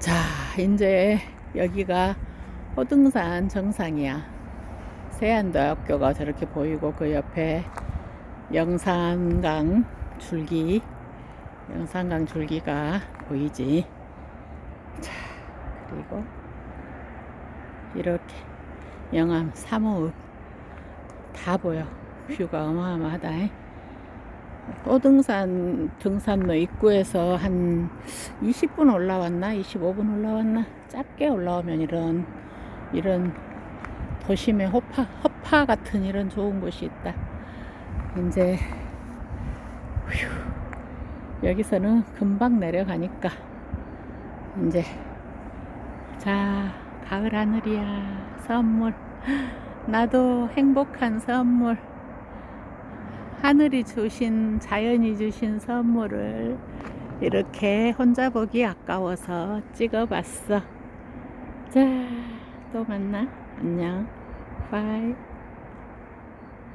자, 이제 여기가 호등산 정상이야. 세안대학교가 저렇게 보이고 그 옆에 영산강 줄기, 영산강 줄기가 보이지. 자, 그리고 이렇게 영암, 사무읍 다 보여. 뷰가 어마어마하다. 호등산 등산로 입구에서 한 20분 올라왔나? 25분 올라왔나? 짧게 올라오면 이런 이런 도심의 허파, 허파 같은 이런 좋은 곳이 있다. 이제 휴, 여기서는 금방 내려가니까 이제 자 가을 하늘이야 선물 나도 행복한 선물 하늘이 주신 자연이 주신 선물을 이렇게 혼자 보기 아까워서 찍어봤어. 자, 또 만나. 안녕. 바이.